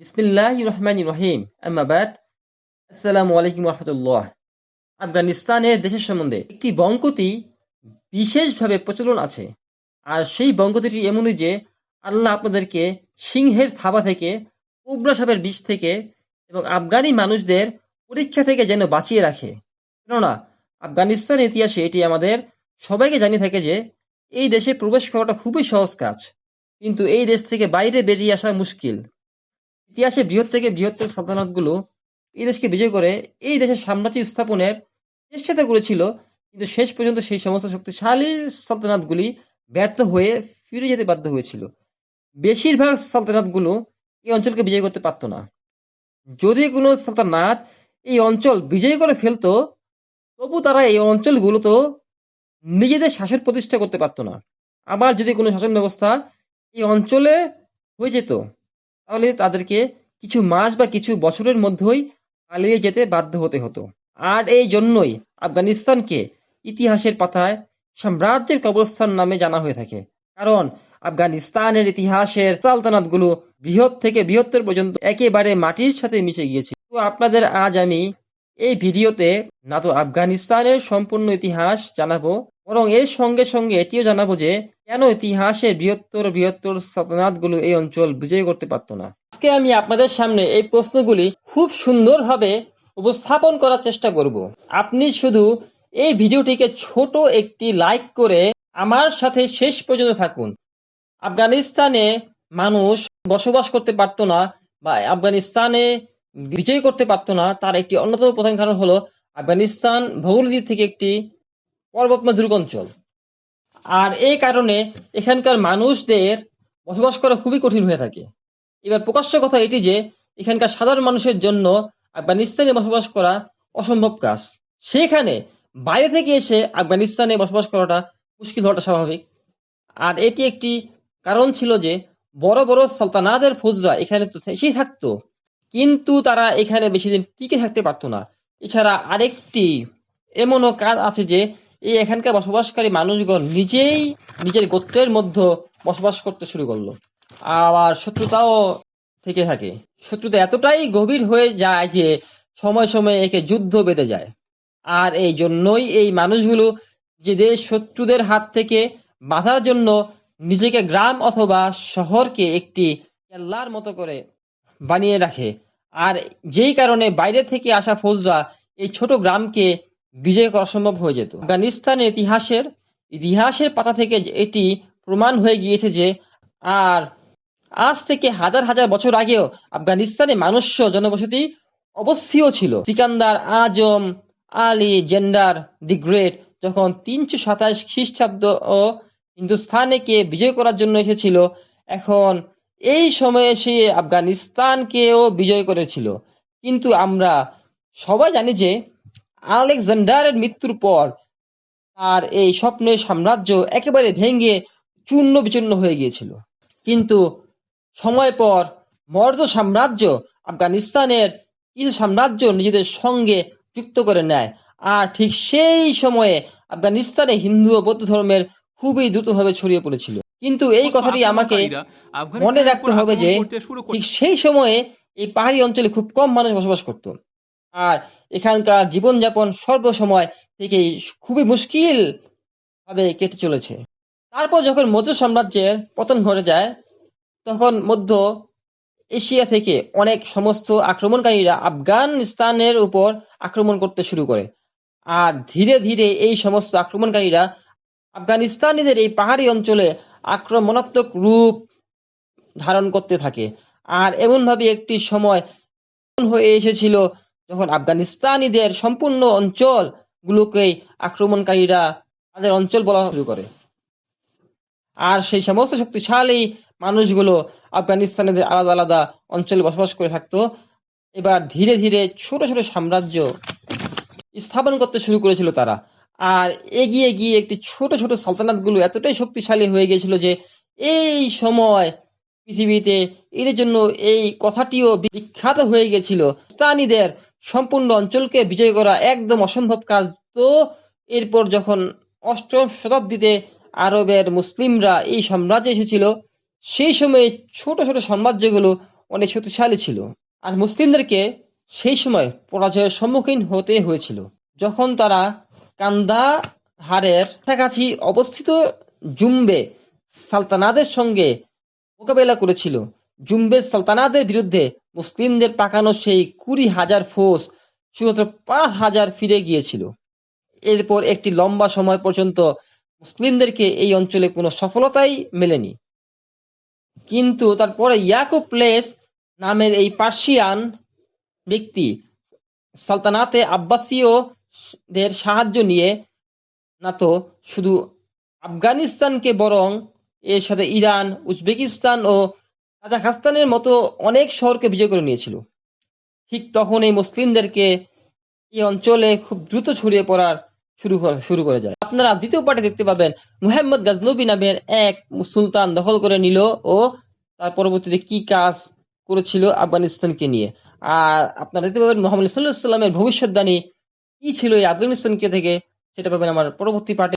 বিসমিল্লাহ রহমান রহিম আহমাবাদ আসসালামু আলাইকুম রহমতুল্লাহ আফগানিস্তানের দেশের সম্বন্ধে একটি বঙ্কতি বিশেষভাবে প্রচলন আছে। আর সেই বঙ্কতিটি এমনই যে, আল্লাহ আপনাদেরকে সিংহের থাবা থেকে, কোবরা সাপের বিষ থেকে এবং আফগানি মানুষদের পরীক্ষা থেকে যেন বাঁচিয়ে রাখে। কেননা আফগানিস্তান ইতিহাসে এটি আমাদের সবাইকে জানিয়ে থাকে যে, এই দেশে প্রবেশ করাটা খুবই সহজ কাজ। কিন্তু এই দেশ থেকে বাইরে বেরিয়ে আসা মুশকিল। ইতিহাসে বৃহৎ থেকে বৃহত্তর সালতানাতগুলো এই দেশকে বিজয় করে এই দেশের সাম্রাজ্য স্থাপনের চেষ্টা করেছিল, কিন্তু শেষ পর্যন্ত সেই সমস্ত শক্তিশালী সালতানাতগুলি ব্যর্থ হয়ে ফিরে যেতে বাধ্য হয়েছিল। বেশিরভাগ সালতানাতগুলো এই অঞ্চলকে বিজয় করতে পারত না। যদি কোনো সালতানাত এই অঞ্চল বিজয় করে ফেলতো, তবু তারা এই অঞ্চলগুলোতো নিজেদের শাসন প্রতিষ্ঠা করতে পারতো না। আবার যদি কোনো শাসন ব্যবস্থা এই অঞ্চলে হয়ে যেত তাহলে তাদেরকে কিছু মাস বা কিছু বছরের মধ্যেই পালিয়ে যেতে বাধ্য হতে হতো। আর এই জন্যই আফগানিস্তানকে ইতিহাসের পাতায় সাম্রাজ্যের কবরস্থান নামে জানা হয়ে থাকে। কারণ আফগানিস্তানের ইতিহাসের সালতানাতগুলো বৃহৎ থেকে বৃহত্তর পর্যন্ত একেবারে মাটির সাথে মিশে গিয়েছে। তো আপনাদের আজ আমি এই ভিডিওতে না তো আফগানিস্তানের সম্পূর্ণ ইতিহাস জানাব, বরং এর সঙ্গে সঙ্গে এটিও জানাব যে কেন ইতিহাসের বৃহত্তর বৃহত্তর সালতানাতগুলো এই অঞ্চল বিজয় করতে পারতো না? আজকে আমি আপনাদের সামনে এই প্রশ্নগুলি খুব সুন্দরভাবে উপস্থাপন করার চেষ্টা করব। আপনি শুধু এই ভিডিওটিকে ছোট একটি লাইক করে আমার সাথে শেষ পর্যন্ত থাকুন। আফগানিস্তানে মানুষ বসবাস করতে পারতো না বা আফগানিস্তানে বিজয় করতে পারতো না। তার একটি অন্যতম প্রধান কারণ হলো আফগানিস্তান ভৌগোলিক থেকে একটি পর্বতময় দুর্গ অঞ্চল। আর এই কারণে এখানকার মানুষদের বসবাস করা খুবই কঠিন হয়ে থাকে। এবার প্রকাশ্য কথা এটি যে, এখানকার সাধারণ মানুষের জন্য আফগানিস্তানে বসবাস করা অসম্ভব কাজ। সেখানে বাইরে থেকে এসে আফগানিস্তানে বসবাস করাটা মুশকিল হওয়াটা স্বাভাবিক। আর এটি একটি কারণ ছিল যে, বড় বড় সালতানাতের ফৌজরা এখানে তো এসেই থাকতো, কিন্তু তারা এখানে বেশি দিন টিকে থাকতে পারতো না। এছাড়া আরেকটি এমনও কাজ আছে যে এই এখানকার বসবাসকারী মানুষগণ নিজেই নিজের গোত্রের মধ্যে বসবাস করতে শুরু করল। আবার শত্রুতাও থেকে থাকে। শত্রুতা এতটাই গভীর হয়ে যায় যে সময় সময় একে যুদ্ধ বেঁধে যায়। আর এই জন্যই এই মানুষগুলো যে দেশ শত্রুদের হাত থেকে বাঁধার জন্য নিজেকে গ্রাম অথবা শহরকে একটি কেল্লার মতো করে বানিয়ে রাখে। আর যেই কারণে বাইরে থেকে আসা ফৌজরা এই ছোট গ্রামকে বিজয় করা সম্ভব হয়ে যেত। আফগানিস্তানের ইতিহাসের ইতিহাসের পাতা থেকে এটি প্রমাণ হয়ে গিয়েছে যে আর আজ থেকে হাজার হাজার বছর আগেও আফগানিস্তানে মানুষ জনবসতি অবস্থিও ছিল। Sikandar Azam Alexander the Great যখন তিনশো সাতাশ খ্রিস্টাব্দ ও হিন্দুস্তানেকে বিজয় করার জন্য এসেছিল, এখন এই সময়ে সে আফগানিস্তানকেও বিজয় করেছিল। কিন্তু আমরা সবাই জানি যে আলেকজান্ডারের মৃত্যুর পর তার এই স্বপ্নের সাম্রাজ্য একেবারে ভেঙে চূর্ণ বিচূর্ণ হয়ে গিয়েছিল। কিন্তু সময় পর মর্দ সাম্রাজ্য আফগানিস্তানের কিছু সাম্রাজ্য নিজেদের সঙ্গে যুক্ত করে নেয়। আর ঠিক সেই সময়ে আফগানিস্তানে হিন্দু ও বৌদ্ধ ধর্মের খুবই দ্রুতভাবে ছড়িয়ে পড়েছিল। কিন্তু এই কথাটি আমাকে মনে রাখতে হবে যে ঠিক সেই সময়ে এই পাহাড়ি অঞ্চলে খুব কম মানুষ বসবাস করত। আর এখানকার জীবনযাপন সর্বসময় থেকেই খুবই মুশকিল ভাবে কেটে চলেছে। তারপর যখন মধ্য সাম্রাজ্যের পতন ঘটে যায়, তখন মধ্য এশিয়া থেকে অনেক সমস্ত আক্রমণকারীরা আফগানিস্তানের উপর আক্রমণ করতে শুরু করে। আর ধীরে ধীরে এই সমস্ত আক্রমণকারীরা আফগানিস্তানিদের এই পাহাড়ি অঞ্চলে আক্রমণাত্মক রূপ ধারণ করতে থাকে। আর এমনভাবে একটি সময় হয়ে এসেছিল যখন আফগানিস্তানিদের সম্পূর্ণ অঞ্চল গুলোকেই আক্রমণকারীরা তাদের অঞ্চল বলা শুরু করে। আর সেই সমস্ত শক্তিশালী মানুষগুলো আফগানিস্তানের আলাদা আলাদা অঞ্চলে বসবাস করে থাকতো, এবার ধীরে ধীরে ছোট ছোট সাম্রাজ্য স্থাপন করতে শুরু করেছিল তারা। আর এগিয়ে গিয়ে একটি ছোট ছোট সালতানাতগুলো এতটাই শক্তিশালী হয়ে গিয়েছিল যে এই সময় পৃথিবীতে এর জন্য এই কথাটিও বিখ্যাত হয়ে গেছিল স্থানীয়দের সম্পূর্ণ অঞ্চলকে বিজয় করা একদম অসম্ভব কাজ। তো এরপর যখন অষ্টম শতাব্দীতে আরবের মুসলিমরা এই সাম্রাজ্যে এসেছিল, সেই সময়ে ছোট ছোট সাম্রাজ্যগুলো অনেক শক্তিশালী ছিল আর মুসলিমদেরকে সেই সময় পরাজয়ের সম্মুখীন হতে হয়েছিল। যখন তারা কান্দাহারের কাছাকাছি অবস্থিত জুম্বে সালতানাদের সঙ্গে মোকাবেলা করেছিল জুম্বে সালতানাদের বিরুদ্ধে মুসলিমদের পাকানো সেই কুড়ি হাজার ফোর্স শুধুমাত্র পাঁচ হাজার ফিরে গিয়েছিল। এরপর একটি লম্বা সময় পর্যন্ত মুসলিমদেরকে এই অঞ্চলে কোনো সফলতাই মেলেনি। কিন্তু তারপরে ইয়াকুব প্লেস নামের এই পার্সিয়ান ব্যক্তি সালতানাতে আব্বাসীয়দের সাহায্য নিয়ে না তো শুধু আফগানিস্তানকে বরং এর সাথে ইরান, উজবেকিস্তান ও কাজাখস্তানের মতো অনেক শহরকে বিজয় করে নিয়েছিল। ঠিক তখন এই মুসলিমদেরকে এই অঞ্চলে খুব দ্রুত ছড়িয়ে পড়ার শুরু শুরু করে যায়। আপনারা দ্বিতীয় পার্টে দেখতে পাবেন, মুহাম্মদ গাজনবী নামের এক সুলতান দখল করে নিল ও তার পরবর্তীতে কি কাজ করেছিল আফগানিস্তানকে নিয়ে। আর আপনারা দেখতে পাবেন মোহাম্মদ সাল্লাহ সাল্লামের কি ছিল এই আফগানিস্তানকে থেকে, সেটা পাবেন আমার পরবর্তী পার্টে।